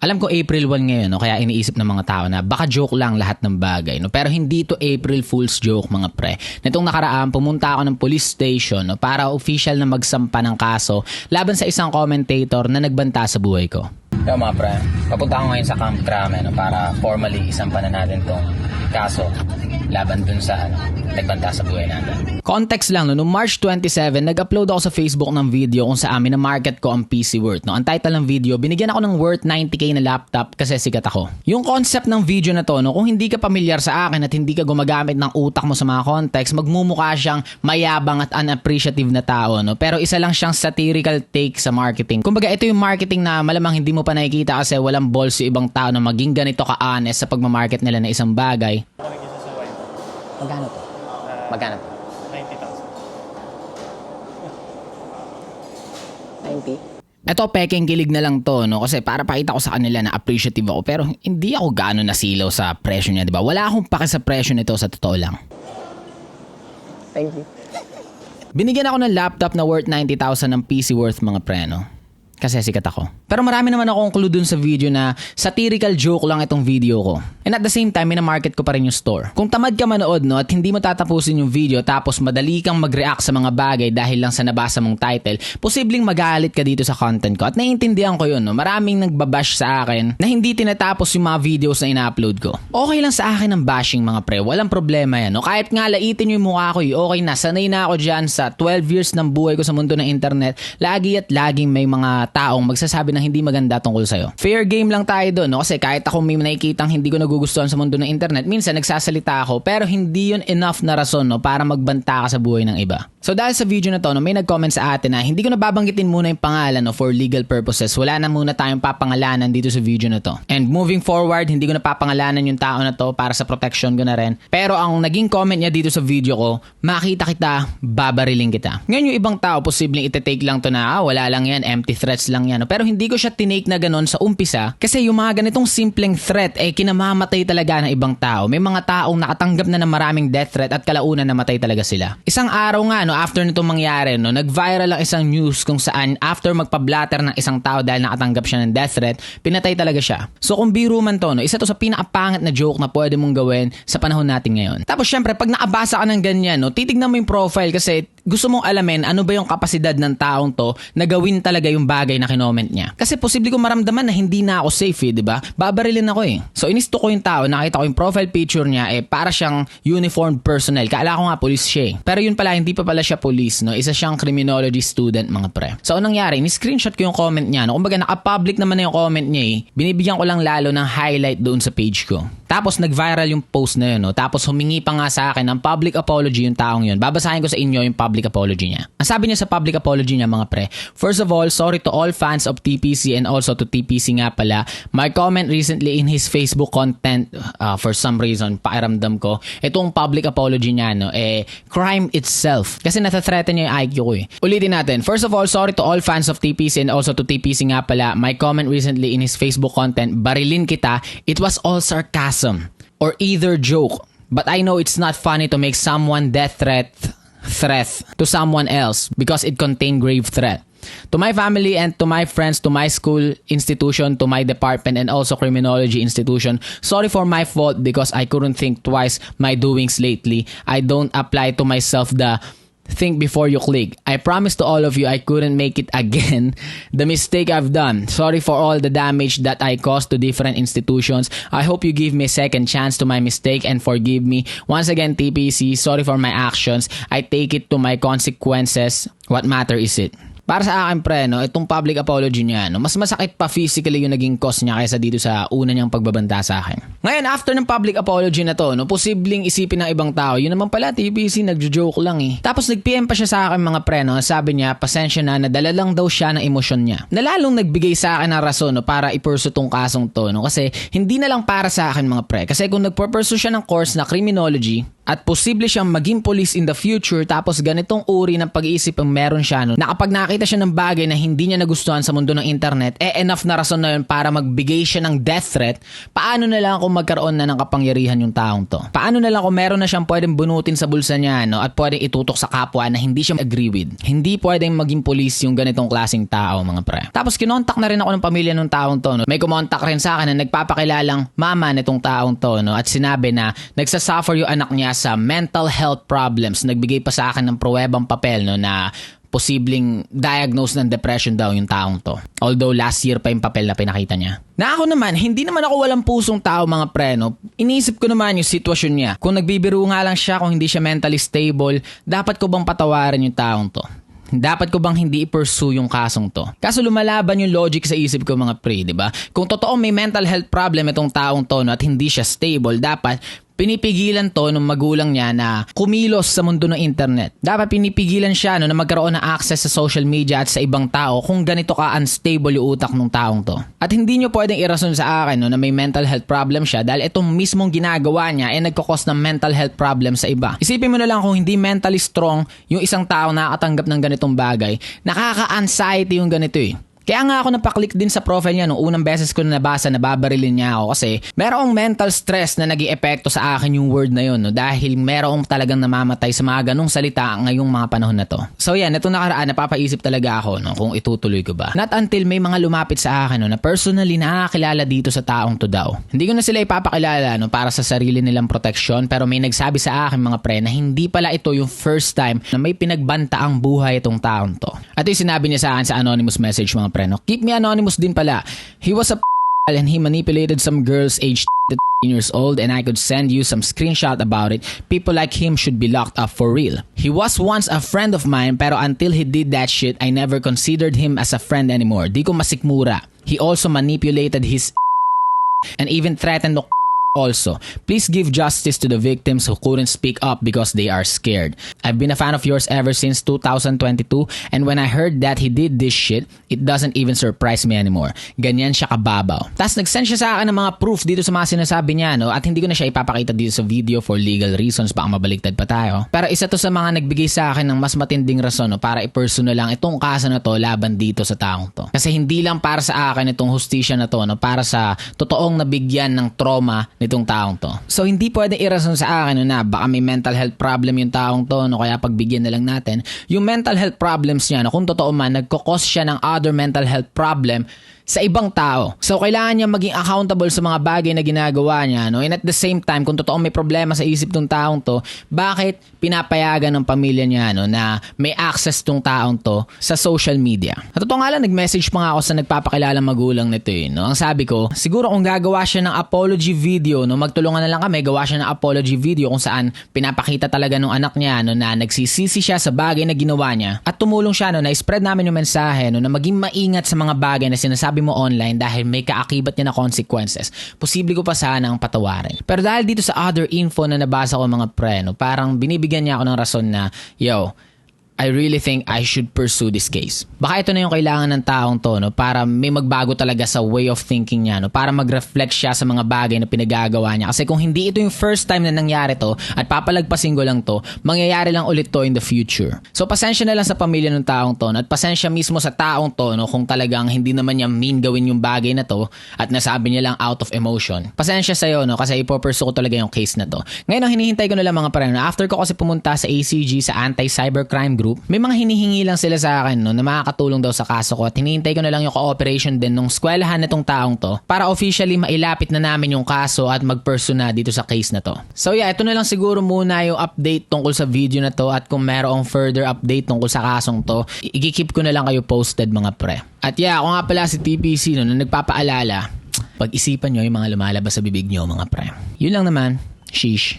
Alam ko April 1 ngayon, no? kaya iniisip ng mga tao na baka joke lang lahat ng bagay. No? Pero hindi to April Fool's joke mga pre. Nitong nakaraan, pumunta ako ng police station no? para official na magsampa ng kaso laban sa isang commentator na nagbanta sa buhay ko. Yo mga pre, papunta ako ngayon sa Camp Crame no? para formally isampa na natin tong kaso laban dun sa ano, nagbanta sa buhay natin. Context lang, no, noong March 27, nag-upload ako sa Facebook ng video kung sa amin na market ko ang PC worth. No? Ang title ng video, binigyan ako ng worth 90k na laptop kasi sikat ako. Yung concept ng video na to, no, kung hindi ka pamilyar sa akin at hindi ka gumagamit ng utak mo sa mga context, magmumukha siyang mayabang at unappreciative na tao. No? Pero isa lang siyang satirical take sa marketing. Kumbaga, ito yung marketing na malamang hindi mo pa nakikita kasi walang balls yung ibang tao na maging ganito ka-honest sa pagmamarket nila na isang bagay. Magkano to? Magkano to? 90? Ito, peking kilig na lang to, no? Kasi para pakita ko sa kanila na appreciative ako. Pero hindi ako gaano nasilaw sa presyo niya, di ba? Wala akong pake sa presyo nito sa totoo lang. Thank you. Binigyan ako ng laptop na worth 90,000 ng PC worth mga pre, no? Kasi sikat ako. Pero marami naman akong clue dun sa video na satirical joke lang itong video ko. And at the same time, minamarket ko pa rin yung store. Kung tamad ka manood no, at hindi mo tatapusin yung video tapos madali kang mag-react sa mga bagay dahil lang sa nabasa mong title, posibleng magalit ka dito sa content ko. At naiintindihan ko yun. No? Maraming nagbabash sa akin na hindi tinatapos yung mga videos na ina-upload ko. Okay lang sa akin ang bashing mga pre. Walang problema yan. No? Kahit nga laitin yung mukha ko, eh, okay na. Sanay na ako dyan sa 12 years ng buhay ko sa mundo ng internet. Lagi at laging may mga taong magsasabi na hindi maganda tungkol sa'yo. Fair game lang tayo doon, no? Kasi kahit ako may nakikitang hindi ko nagugustuhan sa mundo ng internet, minsan nagsasalita ako, pero hindi yun enough na rason, no? Para magbanta ka sa buhay ng iba. So dahil sa video na to, no, may nag-comment sa atin na hindi ko na babanggitin muna yung pangalan no, for legal purposes. Wala na muna tayong papangalanan dito sa video na to. And moving forward, hindi ko na papangalanan yung tao na to para sa protection ko na rin. Pero ang naging comment niya dito sa video ko, makita kita, babariling kita. Ngayon yung ibang tao, posibleng ite-take lang to na, ah, wala lang yan, empty threats lang yan. No? Pero hindi ko siya tinake na ganun sa umpisa kasi yung mga ganitong simpleng threat eh kinamamatay talaga ng ibang tao. May mga taong nakatanggap na ng maraming death threat at kalaunan namatay talaga sila. Isang araw nga no after nitong mangyari no nag-viral ang isang news kung saan after magpa-blatter ng isang tao dahil nakatanggap siya ng death threat, pinatay talaga siya. So kung biro man to no, isa to sa pinakapangit na joke na pwede mong gawin sa panahon natin ngayon. Tapos syempre pag nakabasa ka ng ganyan no, titignan mo yung profile kasi gusto mong alamin ano ba yung kapasidad ng taong to na gawin talaga yung bagay na kinoment niya. Kasi posible ko maramdaman na hindi na ako safe eh, di ba? Babarilin ako eh. So inisto ko yung tao, nakita ko yung profile picture niya eh para siyang uniformed personnel. Kaala ko nga police siya eh. Pero yun pala, hindi pa pala siya police, no? Isa siyang criminology student, mga pre. So anong nangyari? Ni-screenshot ko yung comment niya, no? Kumbaga naka-public naman na yung comment niya eh. Binibigyan ko lang lalo ng highlight doon sa page ko. Tapos nag-viral yung post na yun, no? Tapos humingi pa nga sa akin ng public apology yung taong yun. Babasahin ko sa inyo yung public apology niya. Ang sabi niya sa public apology niya, mga pre, First of all, sorry to all fans of TPC and also to TPC nga pala. My comment recently in his Facebook content, uh, for some reason, pakiramdam ko, itong public apology niya, no, eh, crime itself. Kasi nasa-threaten niya yung IQ ko eh. Ulitin natin. First of all, sorry to all fans of TPC and also to TPC nga pala. My comment recently in his Facebook content, barilin kita, it was all sarcasm or either joke. But I know it's not funny to make someone death threat threat to someone else because it contained grave threat. To my family and to my friends, to my school institution, to my department, and also criminology institution, sorry for my fault because I couldn't think twice my doings lately. I don't apply to myself the think before you click. I promise to all of you I couldn't make it again. The mistake I've done. Sorry for all the damage that I caused to different institutions. I hope you give me a second chance to my mistake and forgive me. Once again, TPC, sorry for my actions. I take it to my consequences. What matter is it? Para sa akin pre, no, itong public apology niya, no, mas masakit pa physically yung naging cause niya kaysa dito sa una niyang pagbabanta sa akin. Ngayon, after ng public apology na to, no, posibleng isipin ng ibang tao, yun naman pala, TPC, nagjo-joke lang eh. Tapos nag-PM pa siya sa akin mga pre, no, sabi niya, pasensya na, nadala lang daw siya ng emosyon niya. Nalalong nagbigay sa akin ng rason no, para ipurso tong kasong to, no, kasi hindi na lang para sa akin mga pre. Kasi kung nagpurpursue siya ng course na criminology, at posible siyang maging police in the future tapos ganitong uri ng pag-iisip ang meron siya no, na kapag nakita siya ng bagay na hindi niya nagustuhan sa mundo ng internet, eh enough na rason na yun para magbigay siya ng death threat, paano na lang kung magkaroon na ng kapangyarihan yung taong to? Paano na lang kung meron na siyang pwedeng bunutin sa bulsa niya no, at pwedeng itutok sa kapwa na hindi siya agree with? Hindi pwedeng maging police yung ganitong klaseng tao mga pre. Tapos kinontak na rin ako ng pamilya ng taong to. No? May kumontak rin sa akin na nagpapakilalang mama nitong taong to no? at sinabi na nagsasuffer yung anak niya sa mental health problems. Nagbigay pa sa akin ng pruwebang papel no, na posibleng diagnose ng depression daw yung taong to. Although last year pa yung papel na pinakita niya. Na ako naman, hindi naman ako walang pusong tao mga preno. Iniisip ko naman yung sitwasyon niya. Kung nagbibiro nga lang siya, kung hindi siya mentally stable, dapat ko bang patawarin yung taong to? Dapat ko bang hindi i-pursue yung kasong to? Kaso lumalaban yung logic sa isip ko mga pre, di ba? Kung totoo may mental health problem itong taong to no, at hindi siya stable, dapat pinipigilan to ng magulang niya na kumilos sa mundo ng internet. Dapat pinipigilan siya no, na magkaroon ng access sa social media at sa ibang tao kung ganito ka unstable yung utak ng taong to. At hindi nyo pwedeng irason sa akin no, na may mental health problem siya dahil itong mismong ginagawa niya ay nagkakos ng mental health problem sa iba. Isipin mo na lang kung hindi mentally strong yung isang tao na nakatanggap ng ganitong bagay, nakaka-anxiety yung ganito eh. Kaya nga ako napaklik din sa profile niya nung unang beses ko na nabasa na babarilin niya ako kasi merong mental stress na naging epekto sa akin yung word na yun no? dahil merong talagang namamatay sa mga ganong salita ngayong mga panahon na to. So yan, ito nakaraan napapaisip talaga ako no, kung itutuloy ko ba. Not until may mga lumapit sa akin no, na personally nakakilala dito sa taong to daw. Hindi ko na sila ipapakilala no, para sa sarili nilang proteksyon pero may nagsabi sa akin mga pre na hindi pala ito yung first time na may pinagbanta ang buhay itong taong to. At yung sinabi niya sa akin sa anonymous message mga pre no, keep me anonymous din pala. He was a and he manipulated some girls aged 15 years old and I could send you some screenshot about it. People like him should be locked up for real. He was once a friend of mine pero until he did that shit, I never considered him as a friend anymore. Di ko masikmura. He also manipulated his and even threatened to also. Please give justice to the victims who couldn't speak up because they are scared. I've been a fan of yours ever since 2022 and when I heard that he did this shit, it doesn't even surprise me anymore. Ganyan siya kababaw. Tapos nag-send siya sa akin ng mga proof dito sa mga sinasabi niya no at hindi ko na siya ipapakita dito sa video for legal reasons baka mabaliktad pa tayo. Pero isa to sa mga nagbigay sa akin ng mas matinding rason no, para i-personal lang itong kaso na to laban dito sa taong to. Kasi hindi lang para sa akin itong hustisya na to no, para sa totoong nabigyan ng trauma nitong taong to. So hindi pwede irason sa akin na baka may mental health problem yung taong to no, kaya pagbigyan na lang natin. Yung mental health problems niya no, kung totoo man nagkakos siya ng other mental health problem sa ibang tao. So, kailangan niya maging accountable sa mga bagay na ginagawa niya. No? And at the same time, kung totoo may problema sa isip ng taong to, bakit pinapayagan ng pamilya niya no, na may access tong taong to sa social media? At totoo nga lang, nag-message pa nga ako sa nagpapakilalang magulang nito. Eh, no? Ang sabi ko, siguro kung gagawa siya ng apology video, no, magtulungan na lang kami, gawa siya ng apology video kung saan pinapakita talaga ng anak niya no, na nagsisisi siya sa bagay na ginawa niya at tumulong siya no, na spread namin yung mensahe no, na maging maingat sa mga bagay na sinasabi mo online dahil may kaakibat niya na consequences, posible ko pa sana ang patawarin. Pero dahil dito sa other info na nabasa ko mga pre, no, parang binibigyan niya ako ng rason na, yo, I really think I should pursue this case. Baka ito na yung kailangan ng taong to no, para may magbago talaga sa way of thinking niya no, para mag-reflect siya sa mga bagay na pinagagawa niya. Kasi kung hindi ito yung first time na nangyari to at papalagpasin ko lang to, mangyayari lang ulit to in the future. So pasensya na lang sa pamilya ng taong to no, at pasensya mismo sa taong to no, kung talagang hindi naman niya mean gawin yung bagay na to at nasabi niya lang out of emotion. Pasensya sa'yo no, kasi ipopursue ko talaga yung case na to. Ngayon ang hinihintay ko na lang mga parang after ko kasi pumunta sa ACG sa Anti-Cybercrime Group, may mga hinihingi lang sila sa akin no, na makakatulong daw sa kaso ko at hinihintay ko na lang yung cooperation din nung skwelahan nitong taong to para officially mailapit na namin yung kaso at mag-pursue na dito sa case na to. So yeah, ito na lang siguro muna yung update tungkol sa video na to at kung merong further update tungkol sa kasong to, i-keep ko na lang kayo posted mga pre. At yeah, ako nga pala si TPC no, na nagpapaalala, pag-isipan nyo yung mga lumalabas sa bibig nyo mga pre. Yun lang naman. Sheesh.